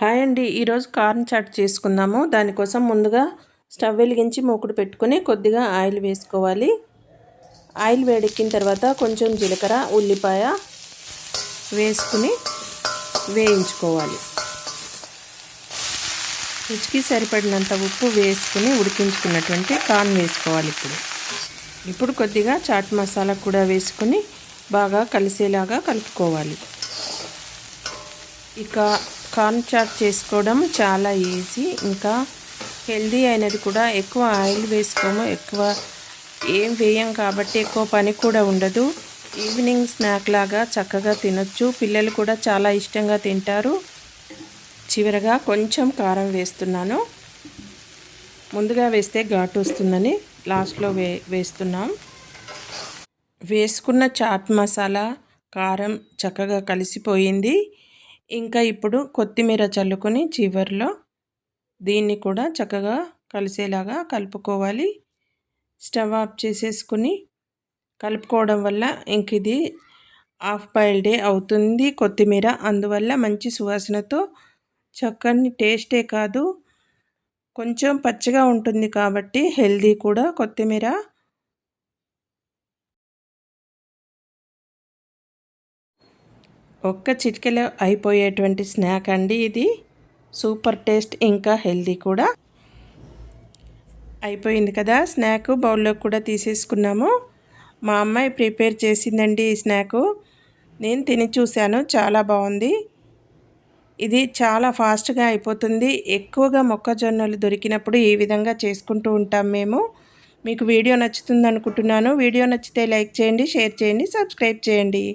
Hi అండి. ఈరోజు corn chat చేసుకుందాము. దానికోసం ముందుగా స్టవ్ వెలిగించి మూకుడు పెట్టుకొని కొద్దిగా ఆయిల్ వేసుకోవాలి. ఆయిల్ వేడెక్కిన తర్వాత కొంచెం జీలకర్ర ఉల్లిపాయ వేసుకుని వేయించుకోవాలి. రుచికి సరిపడినంత ఉప్పు వేసుకుని ఉడికించుకున్నటువంటి కార్న్ వేసుకోవాలి ఇప్పుడు. ఇప్పుడు కొద్దిగా చాట్ మసాలా కూడా వేసుకుని బాగా కలిసేలాగా కలుపుకోవాలి. ఇక కార్న్ చాట్ చేసుకోవడం చాలా ఈజీ. ఇంకా హెల్దీ అయినది కూడా ఎక్కువ ఆయిల్ వేసుకోము. ఎక్కువ ఏం వేయం కాబట్టి ఎక్కువ పని కూడా ఉండదు. ఈవినింగ్ స్నాక్ లాగా చక్కగా తినొచ్చు. పిల్లలు కూడా చాలా ఇష్టంగా తింటారు. చివరగా కొంచెం కారం వేస్తున్నాను. ముందుగా వేస్తే ఘాటు వస్తుందని లాస్ట్లో వే వేస్తున్నాం. వేసుకున్న చాట్ మసాలా కారం చక్కగా కలిసిపోయింది. ఇంకా ఇప్పుడు కొత్తిమీర చల్లుకొని చివరిలో దీన్ని కూడా చక్కగా కలిసేలాగా కలుపుకోవాలి. స్టవ్ ఆఫ్ చేసేసుకుని కలుపుకోవడం వల్ల ఇంక ఇది హాఫ్ బాయిల్డే అవుతుంది కొత్తిమీర. అందువల్ల మంచి సువాసనతో చక్కని టేస్టే కాదు కొంచెం పచ్చిగా ఉంటుంది కాబట్టి హెల్దీ కూడా కొత్తిమీర. ఒక్క చిటికెలో అయిపోయేటువంటి స్నాక్ అండి ఇది. సూపర్ టేస్ట్ ఇంకా హెల్దీ కూడా. అయిపోయింది కదా స్నాక్ బౌల్లో కూడా తీసేసుకున్నాము. మా అమ్మాయి ప్రిపేర్ చేసిందండి ఈ స్నాకు. నేను తిని చూశాను చాలా బాగుంది. ఇది చాలా ఫాస్ట్గా అయిపోతుంది. ఎక్కువగా మొక్కజొన్నలు దొరికినప్పుడు ఈ విధంగా చేసుకుంటూ ఉంటాం మేము. మీకు వీడియో నచ్చుతుంది అనుకుంటున్నాను వీడియో నచ్చితే లైక్ చేయండి షేర్ చేయండి సబ్స్క్రైబ్ చేయండి.